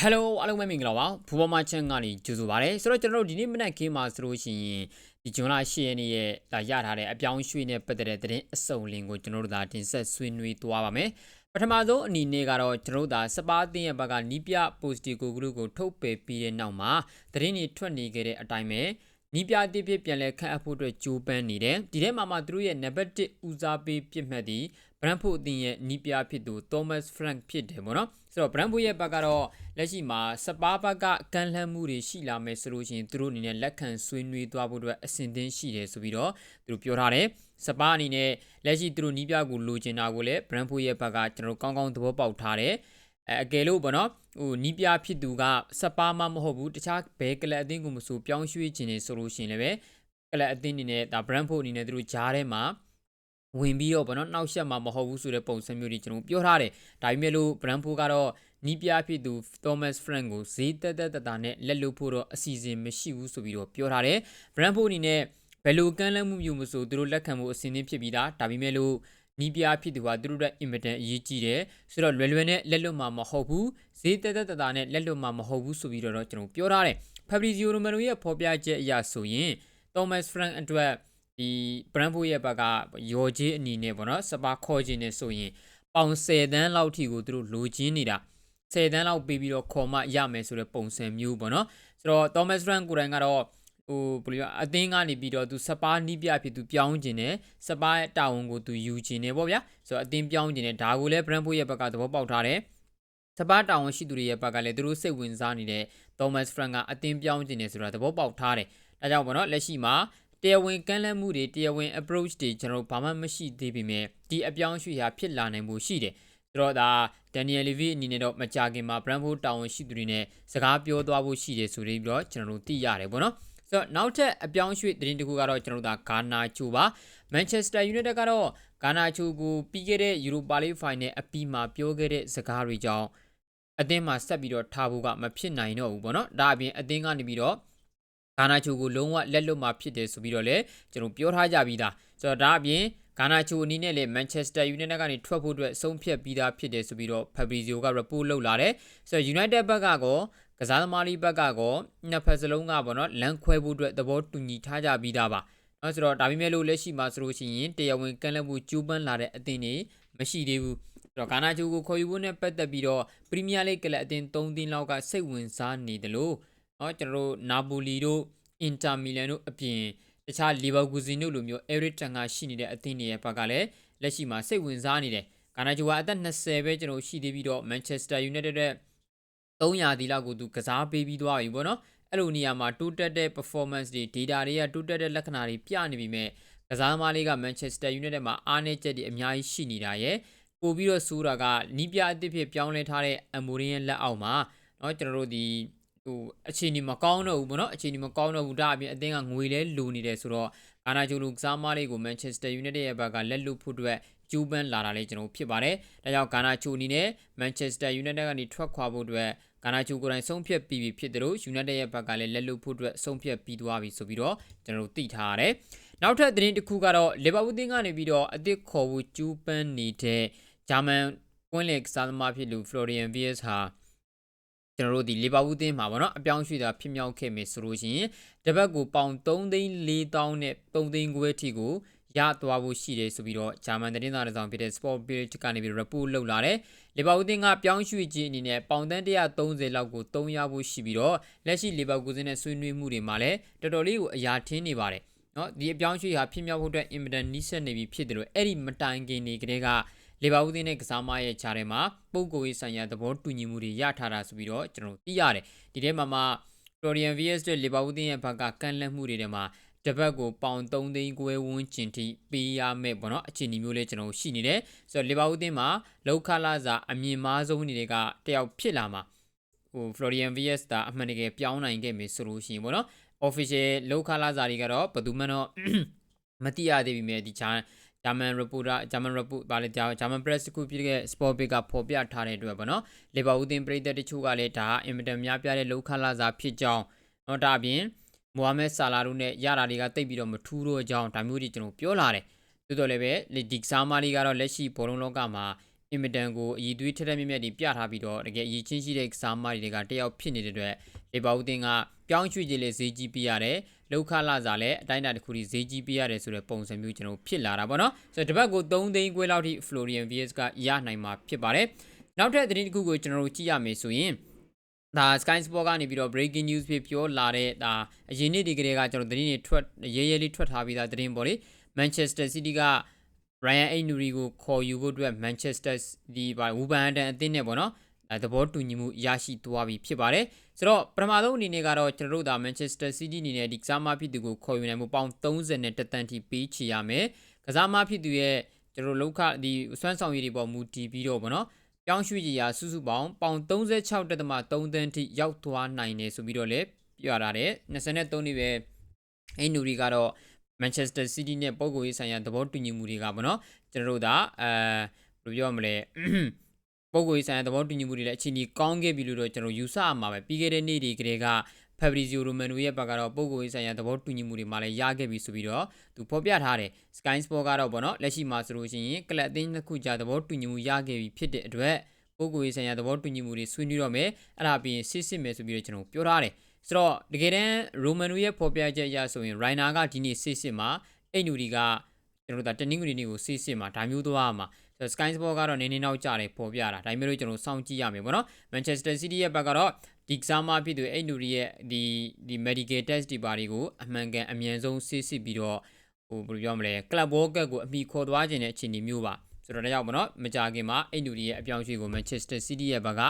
ဟယ်လိုအားလုံးပဲမင်္ဂလာပါဘူပေါ်မချန်ကနေကြိုဆိုပါရစေဆိုတော့ကျွန်တော်တို့ဒီနေ့မနက်ခင်းမှာဆိုလို့ရှိရင်ဒီဂျွန်လာ10ရက်နေ့ရဲ့ဒါရထားတဲ့အပြောင်းရွှေ့နဲ့ပတ်သက်တဲ့သတင်းအစုံလင်ကိုကျွန်တော်တို့ဒါတင်ဆက်ဆွေးနွေးသွားပါမယ်ပထမဆုံးအနေနဲ့ကတော့ကျွန်တော်တို့ဒါစပါးတင်းရဲ့ဘက်ကနီးပြ positive group ကိုထုတ်ပယ်ပြီးတဲ့နောက်မှာသတင်းတွေထွက်နေခဲ့တဲ့အတိုင်းပဲနီးပြတိဖြစ်ပြန်လဲခန့်အပ်ဖို့အတွက်ကြိုးပမ်းနေတယ်ဒီထဲမှာမှသူတို့ရဲ့ number 1ဦးစားပေးပြစ်မှတ်ဒီ Brentford အသင်းရဲ့နီးပြဖြစ်သူ Thomas Frank ဖြစ်တယ်ပေါ့နော် ဆိုတော့ Brentford ရဲ့ဘက်ကတော့လက်ရှိမှာစပါးဘက်ကကန့်လန့်မှုတွေရှိလာမယ်ဆိုလို့ရှိရင်သူတို့အနေနဲ့လက်ခံဆွေးနွေးသွားဖို့အတွက်အဆင်သင့်ရှိတယ်ဆိုပြီးတော့သူတို့ပြောထားတယ်စပါးအနေနဲ့လက်ရှိသူတို့နီးပြကိုလိုချင်တာကိုလည်း Brentford ရဲ့ဘက်ကကျွန်တော်ကောင်းကောင်းသဘောပေါက်ထားတယ်အဲအကယ်လို့ပေါ့နော်ဟိုနီးပြဖြစ်သူကစပါးမှမဟုတ်ဘူးတခြားဘဲကလပ်အသင်းကိုမဆိုပြောင်းရွှေ့ခြင်းနေဆိုလို့ရှိရင်လည်းပဲကလပ်အသင်းအနေနဲ့ဒါ Brentford အနေနဲ့သူတို့ဂျားထဲမှာ ဝင်ပြီးတော့ဗောနော်နှောက်ရှက်မှာမဟုတ်ဘူးဆိုတဲ့ပုံစံမျိုးတွေကျွန်တော်ပြောထားတယ်ဒါပေမဲ့လို့ Brentford ကတော့နီးပြဖြစ်သူ Thomas Frank ကိုဈေးတက်တက်တတာနဲ့လက်လွတ်ဖို့တော့အစီအစဉ်မရှိဘူးဆိုပြီးတော့ပြောထားတယ် Brentford အနေနဲ့ဘယ်လိုကမ်းလှမ်းမှုမျိုးမဆိုသူတို့လက်ခံဖို့အစဉ်သင့်ဖြစ်ပြီးသားဒါပေမဲ့လို့နီးပြဖြစ်သူကသူတို့ရဲ့ invitation အရေးကြီးတယ်ဆိုတော့လွယ်လွယ်နဲ့လက်လွတ်မှာမဟုတ်ဘူးဈေးတက်တက်တတာနဲ့လက်လွတ်မှာမဟုတ်ဘူးဆိုပြီးတော့ကျွန်တော်ပြောထားတယ် Fabrizio Romano ရဲ့ဖော်ပြချက်အရဆိုရင် Thomas Frank အတွက် ဒီ Brentford ရဲ့ဘက်ကရော်ကြီးအနေနဲ့ပေါ့နော်စပါခေါ်ခြင်းနဲ့ဆိုရင်ပေါင်10တန်းလောက်ထိကိုသူတို့လိုချင်နေတာ10တန်းလောက်ပေးပြီးတော့ခေါ်မှရမယ်ဆိုတဲ့ပုံစံမျိုးပေါ့နော်ဆိုတော့ Thomas Frank ကိုယ်တိုင်ကတော့ဟိုဘယ်လိုအသင်းကနေပြီးတော့သူစပါးနီးပြဖြစ်သူပြောင်းခြင်းနဲ့စပါးတာဝန်ကိုသူယူခြင်းနဲ့ပေါ့ဗျာဆိုတော့အသင်းပြောင်းခြင်းနဲ့ဒါကိုလည်း Brentford ရဲ့ဘက်ကသဘောပေါက်ထားတယ်စပါးတာဝန်ရှိသူတွေရဲ့ဘက်ကလည်းသူတို့စိတ်ဝင်စားနေတဲ့ Thomas Frank ကအသင်းပြောင်းခြင်းနဲ့ဆိုတာသဘောပေါက်ထားတယ်ဒါကြောင့်ပေါ့နော်လက်ရှိမှာ တရားဝင်ကမ်းလှမ်းမှုတွေတရားဝင် approach တွေကျွန်တော်ဘာမှမရှိသေးပေမဲ့ဒီအပြောင်းအရွှေ့ဟာဖြစ်လာနိုင်မှုရှိတယ်ဆိုတော့ဒါ Daniel Levy အနေနဲ့တော့မကြခင်မှာ Brentford တာဝန်ရှိသူတွေနဲ့စကားပြောသွားဖို့ရှိတယ်ဆိုပြီးတော့ကျွန်တော်တို့သိရတယ်ပေါ့နော်ဆိုတော့နောက်ထပ်အပြောင်းရွှေ့သတင်းတစ်ခုကတော့ကျွန်တော်တို့ဒါဂါနာချိုပါ Manchester United ကတော့ဂါနာချိုကိုပြီးခဲ့တဲ့ Europa League Final အပြီးမှာပြောခဲ့တဲ့စကားတွေကြောင့်အသင်းမှာဆက်ပြီးတော့ထားဖို့ကမဖြစ်နိုင်တော့ဘူးပေါ့နော်ဒါအပြင်အသင်းကနေပြီးတော့ ဂါနာချိုကိုလုံးဝလက်လွတ်မှာဖြစ်တယ်ဆိုပြီးတော့လည်းကျွန်တော်ပြောထားကြပြီးသားဆိုတော့ဒါအပြင်ဂါနာချိုအနေနဲ့လည်းမန်ချက်စတာယူနိုက်တက်ကနေထွက်ဖို့အတွက်ဆုံးဖြတ်ပြီးသားဖြစ်တယ်ဆိုပြီးတော့ဖက်ဘရီဇီယိုက report လုပ်လာတယ်ဆိုတော့ United ဘက်ကကောကစားသမားလေးဘက်ကကောနှစ်ဖက်စလုံးကပေါ့နော်လမ်းခွဲဖို့အတွက်သဘောတူညီထားကြပြီးသားပါနော်ဆိုတော့ဒါပေမဲ့လို့လက်ရှိမှာဆိုလို့ရှိရင်တရားဝင်ကန့်လန့်မှုကျူးပန်းလာတဲ့အသင်းတွေမရှိသေးဘူးဆိုတော့ဂါနာချိုကိုခေါ်ယူဖို့နဲ့ပတ်သက်ပြီးတော့ပရီးမီးယားလိဂ်ကလပ်အသင်း၃သင်းလောက်ကစိတ်ဝင်စားနေတယ်လို့ နော်ကျွန်တော်တို့နာပိုလီတို့အင်တာမီလန်တို့အပြင်တခြားလီဗာပူးဇင်တို့လိုမျိုးအဲရစ်တန်ကရှိနေတဲ့အသင်းတွေရဲ့ဘက်ကလည်းလက်ရှိမှာစိတ်ဝင်စားနေတယ်ဂါနာဂျိုကအသက်20ပဲကျွန်တော်ရှိသေးပြီးတော့မန်ချက်စတာယူနိုက်တက်ရဲ့300ဒီလောက်ကိုသူကစားပေးပြီးသွားပြီပေါ့နော်အဲ့လိုနေရာမှာတိုးတက်တဲ့ performance တွေ data တွေကတိုးတက်တဲ့လက္ခဏာတွေပြနေပြီမဲ့ကစားသမားလေးက Manchester United မှာအားနည်းချက်တွေအများကြီးရှိနေတာရယ်ပို့ပြီးတော့ဆိုးတာကနီးပြအသစ်ဖြစ်ပြောင်းလဲထားတဲ့အမိုရင်ရဲ့လက်အောက်မှာเนาะကျွန်တော်တို့ဒီ ဟိုအခြေအနေမကောင်းတော့ဘူးပေါ့နော်အခြေအနေမကောင်းတော့ဘူးဒါအပြင်အသင်းကငွေလဲလိုနေတယ်ဆိုတော့ဂါနာဂျိုလူကစားမလေးကို Manchester United ရဲ့ဘက်ကလက်လွတ်ဖို့အတွက်ကျူးပန်းလာတာလေးကျွန်တော်ဖြစ်ပါတယ်ဒါကြောင့်ဂါနာချိုအနေနဲ့ Manchester United ကနေထွက်ခွာဖို့အတွက်ဂါနာချိုကိုယ်တိုင်ဆုံးဖြတ်ပြီးပြီဖြစ်တယ်လို့ United ရဲ့ဘက်ကလည်းလက်လွတ်ဖို့အတွက်ဆုံးဖြတ်ပြီးသွားပြီဆိုပြီးတော့ကျွန်တော်တို့သိထားရတယ်နောက်ထပ်သတင်းတစ်ခုကတော့လီဗာပူးသင်းကနေပြီးတော့အသစ်ခေါ်ဖို့ကျူးပန်းနေတဲ့ဂျာမန်ကွင်းလစ်စားသမားဖြစ်လူ Florian Wirtz ဟာ ကျွန်တော်တို့ဒီလီဗာပူးသင်းမှာပေါ့နော်အပြောင်းရွှေ့တာဖြစ်မြောက်ခဲ့မယ်ဆိုလို့ရှိရင်တပတ်ကိုပေါင်3သိန်း4တောင်းနဲ့3သိန်းခွဲထိကိုရသွားဖို့ရှိတယ်ဆိုပြီးတော့ဂျာမန်သတင်းစာတစ်စောင်ဖြစ်တဲ့ Sport Bild ကနေပြီး report လုပ်လာတယ်လီဗာပူးသင်းကပြောင်းရွှေ့ခြင်းအနေနဲ့ပေါင်တန်း130လောက်ကို3ရဖို့ရှိပြီးတော့လက်ရှိလီဗာပူးသင်းနဲ့ဆွေးနွေးမှုတွေမှာလည်းတော်တော်လေးကိုအရာထင်းနေပါတယ်နော်ဒီအပြောင်းရွှေ့ဟာဖြစ်မြောက်ဖို့အတွက်အင်မတန်နီးစပ်နေပြီဖြစ်တယ်လို့အဲ့ဒီမတိုင်ခင်နေကလေးက လေဘာဦးသိန်းနဲ့ကစားမရဲ့ခြားထဲမှာပုံကိုရေးဆိုင်ရာသဘောတူညီမှုတွေရထားတာဆိုပြီးတော့ကျွန်တော်သိရတယ်ဒီထဲမှာမှ Florian Vies တဲ့လေဘာဦးသိန်းရဲ့ဘက်ကကန့်လန့်မှုတွေထဲမှာတပတ်ကိုပေါင်3သိန်းခွဲဝန်းကျင်ထိပေးရမယ်ပေါ့နော်အခြေအနေမျိုးလေးကျွန်တော်ရှိနေတယ်ဆိုတော့လေဘာဦးသိန်းမှာလောက်ခလာစာအမြင့်မားဆုံးတွေကတယောက်ဖြစ်လာမှာဟို Florian Vies တာအမှန်တကယ်ပြောင်းနိုင်ခဲ့မယ်ဆိုလို့ရှိရင်ပေါ့နော် official လောက်ခလာစာတွေကတော့ဘယ်သူမှတော့မတိရသေးပြီမြဲဒီချာ ဂျာမန် reporter ဂျာမန် report ဗာလေဂျာမန် press တခုပြတဲ့ sport big ကဖော်ပြထားတဲ့အတွက်ပေါ့နော်လေဘာဦးသင်းပြည်သက်တချို့ကလည်းဒါအင်မတန်များပြားတဲ့လောက်ခလာစာဖြစ်ကြောင်းတော့ဒါအပြင်မိုဟာမက်ဆာလာတို့နဲ့ရတာတွေကတိတ်ပြီးတော့မထူးတော့အကြောင်းဒါမျိုးတွေကျွန်တော်ပြောလာတယ်သို့တော်လည်းပဲဒီကစားမလေးကတော့လက်ရှိဘောလုံးလောကမှာအင်မတန်ကိုအည်သွေးထက်ထက်မြက်မြက်ဒီပြထားပြီးတော့တကယ်အည်ချင်းရှိတဲ့ကစားမတွေကတယောက်ဖြစ်နေတဲ့အတွက်လေဘာဦးတင်ကပြောင်းရွှေ့ခြင်းလေဈေးကြီးပြရတယ် လောက်ခလာစားလဲအတိုင်းအတာတစ်ခုဒီဈေးကြီးပြရတယ်ဆိုတဲ့ပုံစံမျိုးကျွန်တော်ဖြစ်လာတာပေါ့နော်ဆိုတော့တပတ်ကို3သိန်းခွဲလောက်ထိ Florian VS ကရနိုင်မှာဖြစ်ပါတယ်နောက်ထပ်သတင်းတစ်ခုကိုကျွန်တော်တို့ကြည့်ရမယ်ဆိုရင်ဒါ Sky Sport ကနေပြီးတော့ breaking news ဖြစ်ပြောလာတဲ့ဒါအရင်နေ့ဒီကလေးကကျွန်တော်သတင်းတွေထွက်ရဲရဲလေးထွက်ထားပြီးသားသတင်းပေါ့လေ Manchester City က Ryan Ainuri ကိုခေါ်ယူဖို့အတွက် Manchester ဒီပါဝူဘန်တန်အသင်းနဲ့ပေါ့နော်အဲ သဘောတူညီမှုရရှိသွားပြီဖြစ်ပါတယ်ဆိုတော့ပထမဆုံးအနေနဲ့ကတော့ကျွန်တော်တို့ဒါ Manchester City အနေနဲ့ဒီကစားမဖြစ်သူကိုခေါ်ယူနိုင်မှုပေါင်း30နဲ့တက်တန်ထိပေးချေရမယ်ကစားမဖြစ်သူရဲ့ကျွန်တော်လောက်ခဒီစွမ်းဆောင်ရည်တွေပေါ်မူတည်ပြီးတော့ပေါ့နော်ပြောင်းရွှေ့ကြရာစုစုပေါင်းပေါင်36တက်သမ3တန်းထိရောက်သွားနိုင်တယ်ဆိုပြီးတော့လည်းပြောရတာတဲ့23နှစ်ပဲအင်နူရီကတော့ Manchester City နဲ့ပုံကိုရေးဆိုင်ရာသဘောတူညီမှုတွေကပေါ့နော်ကျွန်တော်တို့ဒါအဲဘယ်လိုပြောမလဲ ပုံကိုရေးဆိုင်ရာသဘောတူညီမှုတွေလည်းအချိန်ကြီးကောင်းခဲ့ပြီလို့တော့ကျွန်တော်ယူဆရမှာပဲပြီးခဲ့တဲ့နေ့တွေကလေးက Fabrizio Romano ရဲ့ဘက်ကတော့ပုံကိုရေးဆိုင်ရာသဘောတူညီမှုတွေမှာလည်းရခဲ့ပြီဆိုပြီးတော့သူဖော်ပြထားတယ် Sky Sport ကတော့ပေါ့နော်လက်ရှိမှာဆိုလို့ရှိရင်ကလပ်အသင်းတစ်ခုကြာသဘောတူညီမှုရခဲ့ပြီဖြစ်တဲ့အတွက်ပုံကိုရေးဆိုင်ရာသဘောတူညီမှုတွေဆွေးနွေးတော့မယ်အဲ့ဒါပြီးရင်စစ်စစ်မယ်ဆိုပြီးတော့ကျွန်တော်ပြောထားတယ်ဆိုတော့တကယ်တမ်းရိုမန်နိုရဲ့ဖော်ပြချက်အရဆိုရင်ရိုင်နာကဒီနေ့စစ်စစ်မှာအိတ်နူဒီကကျွန်တော်တို့တနင်္ဂနွေနေ့ကိုစစ်စစ်မှာဒါမျိုးသွားမှာ ဆိုတော့ Sky Sport ကတော့နည်းနည်းနောက်ကျတယ်ပေါ်ပြတာဒါပေမဲ့လို့ကျွန်တော်စောင့်ကြည့်ရမယ်ပေါ့နော် Manchester City ရဲ့ဘက်ကတော့ဒီကစားမဖြစ်သူအိတ်နူဒီရဲ့ဒီဒီ medical test ဒီပါတွေကိုအမှန်ကန်အမြန်ဆုံးစစ်စစ်ပြီးတော့ဟိုဘယ်လိုပြောမလဲ club world cup ကိုအမိခေါ်သွားခြင်းတဲ့အခြေအနေမျိုးပါဆိုတော့ဒါကြောင့်ပေါ့နော်မကြခင်မှာအိတ်နူဒီရဲ့အပြောင်းအရွှေ့ကို Manchester City ရဲ့ဘက်က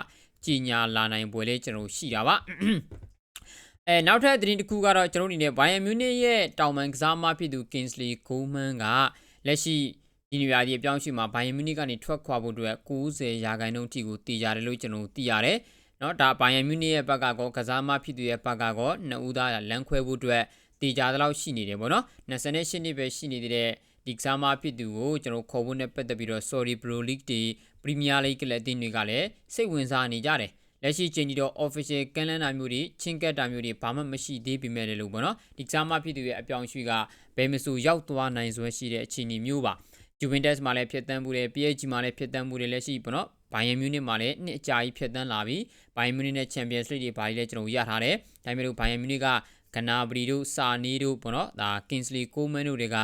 ကြီးညာလာနိုင်ပွဲလေးကျွန်တော်ရှိတာပါအဲနောက်ထပ်သတင်းတစ်ခုကတော့ကျွန်တော်အနေနဲ့ Bayern Munich ရဲ့တောင်ပန်ကစားမဖြစ်သူ Kingsley Coman ကလက်ရှိ ဒီနေရာဒီအပြောင်းအရွှေ့မှာ Bayern Munich ကနေထွက်ခွာဖို့အတွက်90ရာခိုင်နှုန်းထိကိုတည်ကြတယ်လို့ကျွန်တော်သိရတယ်။နော်ဒါ Bayern Munich ရဲ့ဘက်ကကောကစားမဖြစ်သူရဲ့ဘက်ကကောနှစ်ဦးသားလမ်းခွဲဖို့အတွက်တည်ကြတဲ့လောက်ရှိနေတယ်ပေါ့နော်။28နှစ်ပဲရှိနေတဲ့ဒီကစားမဖြစ်သူကိုကျွန်တော်ခေါ်ဖို့နဲ့ပတ်သက်ပြီးတော့ Sorry Pro League တွေ Premier League ကလပ်တင်တွေကလည်းစိတ်ဝင်စားနေကြတယ်။လက်ရှိချိန်ကြီးတော့ official ကန်လန်းတာမျိုးတွေချင်းကက်တာမျိုးတွေဘာမှမရှိသေးပေမဲ့လည်းလို့ပေါ့နော်ဒီကစားမဖြစ်သူရဲ့အပြောင်းရွှေ့ကဘယ်မဆိုရောက်သွားနိုင်စွမ်းရှိတဲ့အခြေအနေမျိုးပါ Juventus မှာလည်းဖြစ်တန်းမှုတယ် PSG မှာလည်းဖြစ်တန်းမှုတယ်လက်ရှိပေါ့နော်ဘိုင်ယန်မြူးနစ်မှာလည်းနှစ်အကြာကြီးဖြစ်တန်းလာပြီဘိုင်ယန်မြူးနစ်နဲ့ Champions League တွေဘာကြီးလဲကျွန်တော်ရထားတယ်ဒါပေမဲ့လို့ဘိုင်ယန်မြူးနစ်ကဂနာဘရီတို့စာနီတို့ပေါ့နော်ဒါ Kingsley Coman တို့တွေက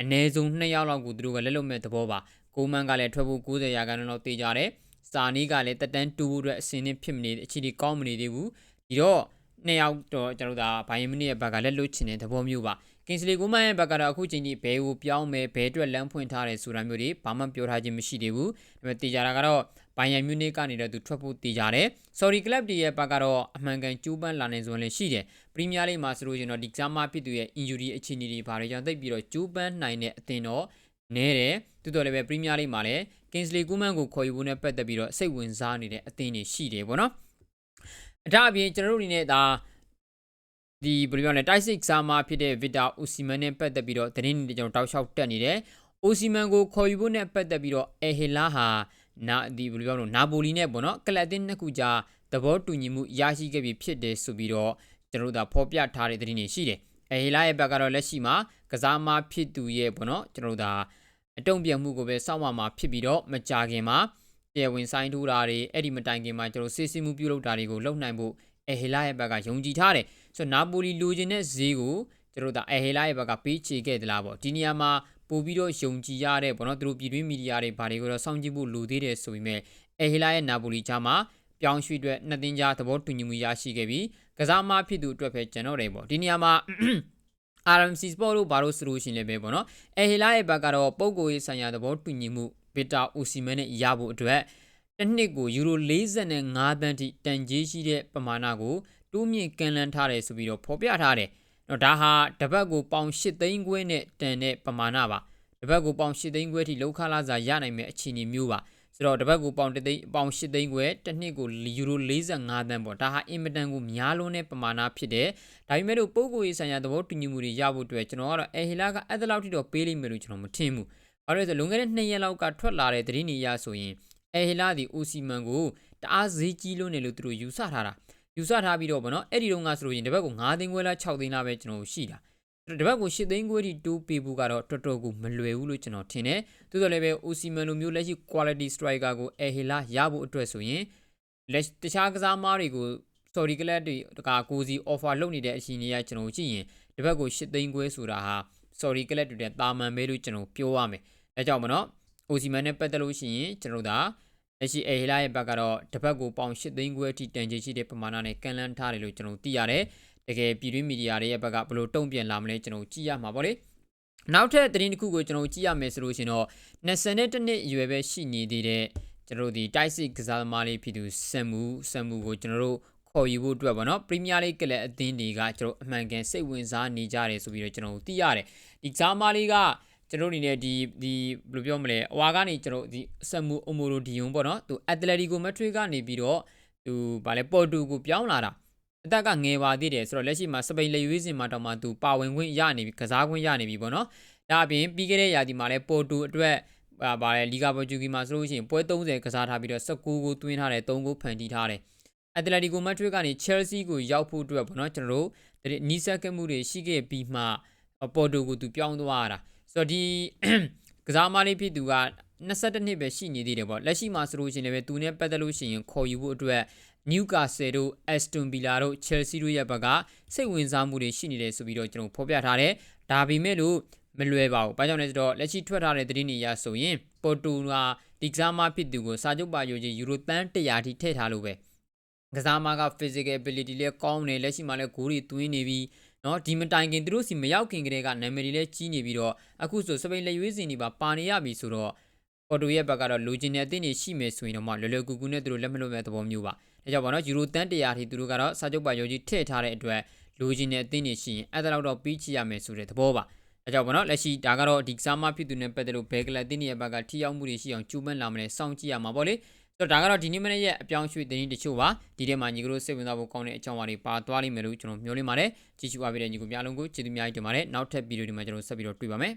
အနည်းဆုံး2ယောက်လောက်ကိုသူတို့ကလက်လွတ်မဲ့သဘောပါကိုမန်ကလည်းထွက်ဖို့90ရာခိုင်နှုန်းလောက်တေးကြတယ်စာနီးကလည်းတက်တန်းတူဖို့အတွက်အစင်းနဲ့ဖြစ်မနေအခြေအနေကောင်းမနေသေးဘူးဒီတော့နှစ်ယောက်တော့ကျွန်တော်တို့ဒါဘိုင်ယန်မြူးနစ်ရဲ့ဘက်ကလက်လွတ်ချင်တဲ့သဘောမျိုးပါ ကင်စလီကိုမန်ရဲ့ဘက်ကတော့အခုချိန်ကြီးဘဲကိုပြောင်းမယ်ဘဲအတွက်လမ်းဖွင့်ထားတယ်ဆိုတာမျိုးတွေဘာမှပြောထားခြင်းမရှိသေးဘူးဒါပေမဲ့တေချာတာကတော့ဘိုင်ယန်မြူးနစ်ကနေတော့သူထွက်ဖို့တေချာတယ်ဆော်ရီကလပ်တီရဲ့ဘက်ကတော့အမှန်ကန်ကျိုးပန်းလာနိုင်စွမ်းလည်းရှိတယ်ပရီးမီးယားလိမှာဆိုလို့ရှိရင်တော့ဒီကစားမဖြစ်သူရဲ့ injury အခြေအနေတွေဘာတွေကြောင့်သိပ်ပြီးတော့ကျိုးပန်းနိုင်တဲ့အသင်းတော့နဲတယ်တူတော်လည်းပဲပရီးမီးယားလိမှာလည်းကင်စလီကူမန်ကိုခေါ်ယူဖို့နဲ့ပတ်သက်ပြီးတော့စိတ်ဝင်စားနေတဲ့အသင်းတွေရှိတယ်ပေါ့နော်အထအပြင်ကျွန်တော်တို့အနေနဲ့ဒါ ဒီဘယ်လိုပြောလဲတိုက်စစ်ကစားမဖြစ်တဲ့ဗီတာအိုစီမန်နဲ့ပတ်သက်ပြီးတော့သတင်းတွေကျွန်တော်တောက်လျှောက်တက်နေတယ်အိုစီမန်ကိုခေါ်ယူဖို့နဲ့ပတ်သက်ပြီးတော့အဲဟေလာဟာနာဒီဘယ်လိုပြောလို့နာပိုလီနဲ့ပေါ့နော်ကလပ်တင်နှစ်ခုကြားသဘောတူညီမှုရရှိခဲ့ပြီဖြစ်တယ်ဆိုပြီးတော့ကျွန်တော်တို့ဒါဖော်ပြထားတဲ့သတင်းတွေရှိတယ်အဲဟေလာရဲ့ဘက်ကတော့လက်ရှိမှာကစားမဖြစ်သူရဲ့ပေါ့နော်ကျွန်တော်တို့ဒါအတုံ့ပြန်မှုကိုပဲစောင့်မှမှာဖြစ်ပြီးတော့မကြခင်မှာပြေဝင်ဆိုင်ထိုးတာတွေအဲ့ဒီမတိုင်ခင်မှာကျွန်တော်စစ်စစ်မှုပြုလုပ်တာတွေကိုလုပ်နိုင်ဖို့အဲဟေလာရဲ့ဘက်ကယုံကြည်ထားတယ် ဆိုတော့နာပိုလီလိုချင်တဲ့ဈေးကိုကျွန်တော်တို့ဒါအဲဟေလာရဲ့ဘက်ကပေးချေခဲ့သလားပေါ့ဒီနေရာမှာပို့ပြီးတော့ယုံကြည်ရတဲ့ပေါ့နော်သူတို့ပြည်တွင်းမီဒီယာတွေဘာတွေကိုတော့စောင့်ကြည့်ဖို့လိုသေးတယ်ဆိုပေမဲ့အဲဟေလာရဲ့နာပိုလီချာမှာပြောင်းရွှေ့အတွက်နှစ်သင်းကြားသဘောတူညီမှုရရှိခဲ့ပြီးကစားမဖြစ်သူအတွက်ပဲကျွန်တော်တွေပေါ့ဒီနေရာမှာ RMC Sport တို့ဘာလို့ဆိုလို့ရှိရင်လည်းပဲပေါ့နော်အဲဟီလာရဲ့ဘက်ကတော့ပုံကိုရေးဆိုင်ရာသဘောတူညီမှုဗီတာအိုစီမန်နဲ့ရဖို့အတွက်တစ်နှစ်ကိုယူရို45သန်းထိတန်ကြေးရှိတဲ့ပမာဏကို တိုးမြင့်ကန်လန်းထားတယ်ဆိုပြီးတော့ဖော်ပြထားတယ်။တော့ဒါဟာတပတ်ကိုပေါင်8သိန်းခွဲနဲ့တန်တဲ့ပမာဏပါ။တပတ်ကိုပေါင်8သိန်းခွဲထိလောက်ခလာစာရနိုင်မဲ့အခြေအနေမျိုးပါ။ဆိုတော့တပတ်ကိုပေါင်3သိန်းပေါင်8သိန်းခွဲတစ်နှစ်ကိုယူရို45သန်းပေါ့။ဒါဟာအင်မတန်ကိုများလွန်းတဲ့ပမာဏဖြစ်တယ်။ဒါပေမဲ့လို့ပုံကိုရေးဆိုင်ရာသဘောတူညီမှုတွေရဖို့အတွက်ကျွန်တော်ကတော့အဲဟီလာကအဲ့ဒါလောက်ထိတော့ပေးလိမ့်မယ်လို့ကျွန်တော်မထင်ဘူး။ဘာလို့လဲဆိုလွန်ခဲ့တဲ့2ရက်လောက်ကထွက်လာတဲ့သတင်းတွေရဆိုရင်အဲဟီလာဒီအိုစီမန်ကိုတအားဈေးကြီးလို့နေလို့သူတို့ယူဆထားတာ။ ယူဆထားပြီးတော့ဗောနော်အဲ့ဒီတော့ငါဆိုလို့ရင်တပတ်ကို9သိန်းခွဲလား6သိန်းလားပဲကျွန်တော်ရှိတာအဲ့တပတ်ကို၈သိန်းခွဲထိတိုးပေးဖို့ကတော့တော်တော်ကိုမလွယ်ဘူးလို့ကျွန်တော်ထင်တယ်သို့တော်လည်းပဲ Osimhen လိုမျိုးလက်ရှိ quality striker ကို El Hilal ရဖို့အတွက်ဆိုရင်လက်တခြားကစားမားတွေကို sorry ကလပ်တွေတကာကိုစီ offer လုပ်နေတဲ့အချိန်ကြီးကကျွန်တော်ကြည့်ရင်တပတ်ကို၈သိန်းခွဲဆိုတာဟာ sorry ကလပ်တွေတဲ့တာမန်ပဲလို့ကျွန်တော်ပြောရမယ်အဲကြောင့်မနော် Osimhen နဲ့ပတ်သက်လို့ရှိရင်ကျွန်တော်ဒါ လက်ရှိ El Hilal ရဲ့ဘက်ကတော့တပတ်ကိုပေါင်၈သိန်းခွဲထိတန်ချိန်ရှိတဲ့ပမာဏနဲ့ကန်လန်းထားတယ်လို့ကျွန်တော်သိရတယ်တကယ်ပြည်တွင်းမီဒီယာတွေရဲ့ဘက်ကဘယ်လိုတုံ့ပြန်လာမလဲကျွန်တော်ကြည့်ရမှာပေါ့လေနောက်ထပ်သတင်းတစ်ခုကိုကျွန်တော်ကြည့်ရမယ်ဆိုလို့ရှိရင်တော့22နှစ်အရွယ်ပဲရှိနေသေးတဲ့ကျွန်တော်တို့ဒီတိုက်စစ်ကစားသမားလေးဖြစ်သူဆမ်မူဆမ်မူကိုကျွန်တော်တို့ခေါ်ယူဖို့အတွက်ပေါ့နော်ပရီးမီးယားလိဂ်ကလည်းအသင်းတွေကကျွန်တော်အမှန်ကန်စိတ်ဝင်စားနေကြတယ်ဆိုပြီးတော့ကျွန်တော်သိရတယ်ဒီကစားသမားလေးက ကျွန်တော်အနေနဲ့ဒီဒီဘယ်လိုပြောမလဲအဝါကနေကျွန်တော်ဒီဆမ်မူအိုမိုရိုဒီယွန်ပေါ့နော်သူအက်တလက်တီကိုမက်ထရစ်ကနေပြီးတော့သူဗာလဲပေါ်တူကိုပြောင်းလာတာအသက်ကငယ်ပါသေးတယ်ဆိုတော့လက်ရှိမှာစပိန်လက်ရွေးစင်မှာတော့မှသူပါဝင်ခွင့်ရနေပြီကစားခွင့်ရနေပြီပေါ့နော်ဒါအပြင်ပြီးခဲ့တဲ့ရာသီမှာလည်းပေါ်တူအတွက်ပါပါလေလီဂါပေါ်တူဂီမှာဆိုလို့ရှိရင်ပွဲ30ကစားထားပြီးတော့19ကိုသွင်းထားတယ်3ကိုဖန်တီးထားတယ်အက်တလက်တီကိုမက်ထရစ်ကနေချယ်ဆီကိုရောက်ဖို့အတွက်ပေါ့နော်ကျွန်တော်တို့နီးစပ်ခဲ့မှုတွေရှိခဲ့ပြီးမှပေါ်တူကိုသူပြောင်းသွားတာ ဆိုတော့ဒီကစားမလေးဖြစ်သူက22နှစ်ပဲရှိနေသေးတယ်ပေါ့လက်ရှိမှာဆိုလို့ရှိရင်လည်းသူနဲ့ပတ်သက်လို့ရှိရင်ခေါ်ယူဖို့အတွက်နျူကာဆယ်တို့အက်စတွန်ဗီလာတို့ချယ်ဆီတို့ရဲ့ဘက်ကစိတ်ဝင်စားမှုတွေရှိနေတယ်ဆိုပြီးတော့ကျွန်တော်ဖော်ပြထားတယ်ဒါပေမဲ့လို့မလွယ်ပါဘူး။ဘာကြောင့်လဲဆိုတော့လက်ရှိထွက်ထားတဲ့သတင်းတွေအရဆိုရင်ပေါ်တူကဒီကစားမဖြစ်သူကိုစာချုပ်ပါယူခြင်းယူရိုတန်း100ထိထည့်ထားလို့ပဲ။ကစားမက physical ability လည်းကောင်းတယ်လက်ရှိမှာလည်းဂိုးတွေသွင်းနေပြီး နော်ဒီမတိုင်ခင်သူတို့စီမရောက်ခင်ကတည်းကနာမည်တွေလည်းကြီးနေပြီးတော့အခုဆိုစပိန်လက်ရွေးစင်တွေပါပါနေရပြီဆိုတော့ပေါ်တူရဲ့ဘက်ကတော့လူချင်းတဲ့အသင်းတွေရှိမယ်ဆိုရင်တော့မှလွယ်လွယ်ကူကူနဲ့သူတို့လက်မလွတ်မဲ့သဘောမျိုးပါ။ဒါကြောင့်ပါနော်ယူရိုတန်း100ထိသူတို့ကတော့စာချုပ်ပါယူကြီးထည့်ထားတဲ့အတွက်လူချင်းတဲ့အသင်းတွေရှိရင်အဲ့ဒါတော့ပြီးချရမယ်ဆိုတဲ့သဘောပါ။အဲကြောင့်ပေါ့နော်လက်ရှိဒါကတော့ဒီကစားမဖြစ်သူနဲ့ပတ်သက်လို့ဘဲကလတ်တင်းရဲ့ဘက်ကထိရောက်မှုတွေရှိအောင်ကြိုးပမ်းလာမလဲစောင့်ကြည့်ရမှာပေါ့လေ ဆိုတော့ဒါကတော့ဒီနေ့မနေ့ရဲ့အပြောင်းရွှေ့တင်းတချို့ပါဒီထဲမှာညီကတို့စိတ်ဝင်စားဖို့ကောင်းတဲ့အကြောင်းအရာတွေပါသွားလိမ့်မယ်လို့ကျွန်တော်မျှော်လင့်ပါတယ်ကြည့်ရှုပါပေးတဲ့ညီကိုများလုံးကိုကျေးဇူးများကြီးတင်ပါတယ်နောက်ထပ်ဗီဒီယိုဒီမှာကျွန်တော်ဆက်ပြီးတော့တွေ့ပါမယ်